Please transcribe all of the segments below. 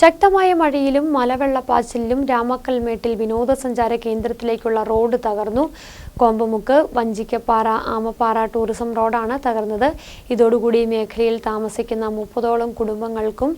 ശക്തമായ മഴയിലും മലവെള്ളപ്പാച്ചിലിലും രാമക്കൽമേട്ടിൽ വിനോദസഞ്ചാര കേന്ദ്രത്തിലേക്കുള്ള റോഡ് തകർന്നു. കോമ്പമുക്ക് വഞ്ചിക്കപ്പാറ ആമപ്പാറ ടൂറിസം റോഡാണ് തകർന്നത്. ഇതോടുകൂടി മേഖലയിൽ താമസിക്കുന്ന മുപ്പതോളം കുടുംബങ്ങൾക്കും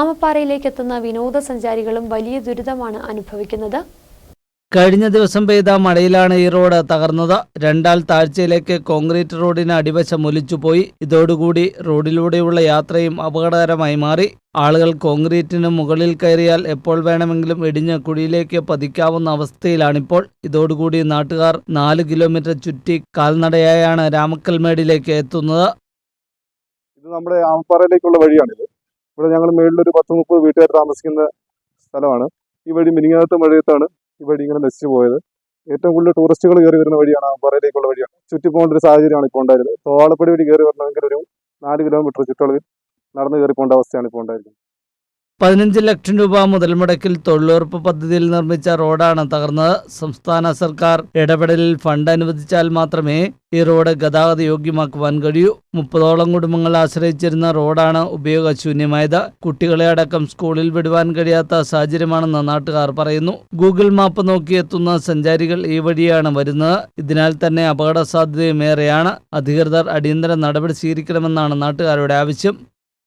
ആമപ്പാറയിലേക്ക് എത്തുന്ന വിനോദസഞ്ചാരികളും വലിയ ദുരിതമാണ് അനുഭവിക്കുന്നത്. കഴിഞ്ഞ ദിവസം പെയ്ത മഴയിലാണ് ഈ റോഡ് തകർന്നത്. രണ്ടാൾ താഴ്ചയിലേക്ക് കോൺക്രീറ്റ് റോഡിന് അടിവശം ഒലിച്ചുപോയി. ഇതോടുകൂടി റോഡിലൂടെയുള്ള യാത്രയും അപകടകരമായി മാറി. ആളുകൾ കോൺക്രീറ്റിന് മുകളിൽ കയറിയാൽ എപ്പോൾ വേണമെങ്കിലും ഇടിഞ്ഞ് കുഴിയിലേക്ക് പതിക്കാവുന്ന അവസ്ഥയിലാണിപ്പോൾ ഇതോടുകൂടി നാട്ടുകാർ നാല് കിലോമീറ്റർ ചുറ്റി കാൽനടയായാണ് രാമക്കൽമേടിലേക്ക് എത്തുന്നത്. ഇത് നമ്മുടെ ആമപ്പാറയിലേക്കുള്ള വഴിയാണിത്. ഇവിടെ ഞങ്ങൾ മേളിലൊരു പത്ത് മുപ്പത് വീട്ടുകാർ താമസിക്കുന്ന സ്ഥലമാണ്. ഈ വഴി മിനിങ്ങാത്ത മഴയത്താണ് ഈ വഴി ഇങ്ങനെ നശിച്ചു പോയത്. ഏറ്റവും കൂടുതൽ ടൂറിസ്റ്റുകൾ കയറി വരുന്ന വഴിയാണ് ആമപ്പാറയിലേക്കുള്ള വഴിയാണ്. ചുറ്റി പോകേണ്ട ഒരു സാഹചര്യമാണ് ഇപ്പോൾ ഉണ്ടായത് തോവാളപ്പടി വഴി കയറി വരണമെങ്കിൽ ഒരു നാല് കിലോമീറ്റർ ചുറ്റളവിൽ നടന്നു കയറിക്കൊണ്ട അവസ്ഥയാണ് ഇപ്പോൾ ഉണ്ടായിരിക്കുന്നത്. പതിനഞ്ച് ലക്ഷം രൂപ മുതൽ മുടക്കിൽ തൊഴിലുറപ്പ് പദ്ധതിയിൽ നിർമ്മിച്ച റോഡാണ് തകർന്നത്. സംസ്ഥാന സർക്കാർ ഇടപെടലിൽ ഫണ്ട് അനുവദിച്ചാൽ മാത്രമേ ഈ റോഡ് ഗതാഗത യോഗ്യമാക്കുവാൻ കഴിയൂ. മുപ്പതോളം കുടുംബങ്ങൾ ആശ്രയിച്ചിരുന്ന റോഡാണ് ഉപയോഗശൂന്യമായത്. കുട്ടികളെ അടക്കം സ്കൂളിൽ വിടുവാൻ കഴിയാത്ത സാഹചര്യമാണെന്ന് നാട്ടുകാർ പറയുന്നു. ഗൂഗിൾ മാപ്പ് നോക്കി എത്തുന്ന സഞ്ചാരികൾ ഈ വഴിയാണ് വരുന്നത്. ഇതിനാൽ തന്നെ അപകട സാധ്യതയും ഏറെയാണ്. അധികൃതർ അടിയന്തര നടപടി സ്വീകരിക്കണമെന്നാണ് നാട്ടുകാരുടെ ആവശ്യം.